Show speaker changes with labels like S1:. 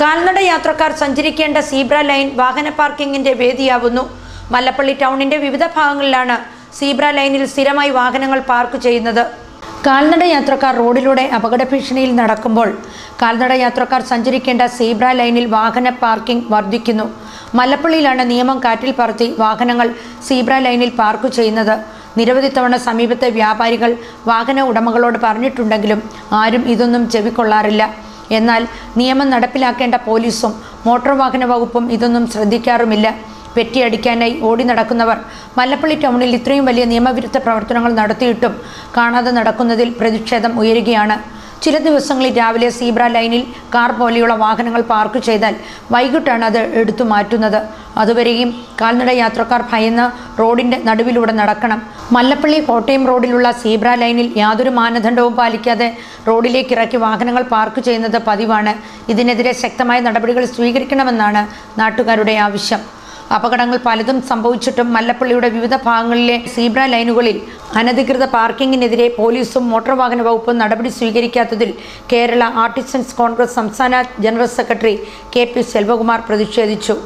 S1: കാൽനട യാത്രക്കാർ സഞ്ചരിക്കേണ്ട zebra line വാഹന പാർക്കിംഗിന്റെ വേദിയാവുന്നു. മല്ലപ്പള്ളി ടൗണിന്റെ വിവിധ ഭാഗങ്ങളിലാണ് സീബ്ര ലൈനിൽ സ്ഥിരമായി വാഹനങ്ങൾ പാർക്ക് ചെയ്യുന്നത്. കാൽനട യാത്രക്കാർ റോഡിലൂടെ അപകട ഭീഷണിയിൽ നടക്കുമ്പോൾ കാൽനട യാത്രക്കാർ സഞ്ചരിക്കേണ്ട സീബ്ര ലൈനിൽ വാഹന പാർക്കിംഗ് വർദ്ധിക്കുന്നു. മല്ലപ്പള്ളിയിലാണ് നിയമം കാറ്റിൽ പറത്തി വാഹനങ്ങൾ സീബ്ര ലൈനിൽ പാർക്ക് ചെയ്യുന്നത്. നിരവധി തവണ സമീപത്തെ വ്യാപാരികൾ വാഹന ഉടമകളോട് പറഞ്ഞിട്ടുണ്ടെങ്കിലും ആരും ഇതൊന്നും ചെവിക്കൊള്ളാറില്ല. എന്നാൽ നിയമം നടപ്പിലാക്കേണ്ട പോലീസും മോട്ടോർ വാഹന വകുപ്പും ഇതൊന്നും ശ്രദ്ധിക്കാറുമില്ല. പെറ്റിയടിക്കാനായി ഓടി നടക്കുന്നവർ മല്ലപ്പള്ളി ടൗണിൽ ഇത്രയും വലിയ നിയമവിരുദ്ധ പ്രവർത്തനങ്ങൾ നടത്തിയിട്ടും കാണാതെ നടക്കുന്നതിൽ പ്രതിഷേധം ഉയരുകയാണ്. ചില ദിവസങ്ങളിൽ രാവിലെ സീബ്ര ലൈനിൽ കാർ പോലെയുള്ള വാഹനങ്ങൾ പാർക്ക് ചെയ്താൽ വൈകിട്ടാണ് അത് എടുത്തു മാറ്റുന്നത്. അതുവരെയും കാൽനട യാത്രക്കാർ ഭയന്ന് റോഡിന്റെ നടുവിലൂടെ നടക്കണം. മല്ലപ്പള്ളി കോട്ടയം റോഡിലുള്ള സീബ്ര ലൈനിൽ യാതൊരു മാനദണ്ഡവും പാലിക്കാതെ റോഡിലേക്ക് ഇറക്കി വാഹനങ്ങൾ പാർക്ക് ചെയ്യുന്നത് പതിവാണ്. ഇതിനെതിരെ ശക്തമായ നടപടികൾ സ്വീകരിക്കണമെന്നാണ് നാട്ടുകാരുടെ ആവശ്യം. അപകടങ്ങൾ പലതും സംഭവിച്ചിട്ടും മല്ലപ്പള്ളിയുടെ വിവിധ ഭാഗങ്ങളിലെ സീബ്ര ലൈനുകളിൽ അനധികൃത പാർക്കിങ്ങിനെതിരെ പോലീസും മോട്ടോർ വാഹന വകുപ്പും നടപടി സ്വീകരിക്കാത്തതിൽ കേരള ആർട്ടിസൻസ് കോൺഗ്രസ് സംസ്ഥാന general secretary K P Selvakumar പ്രതിഷേധിച്ചു.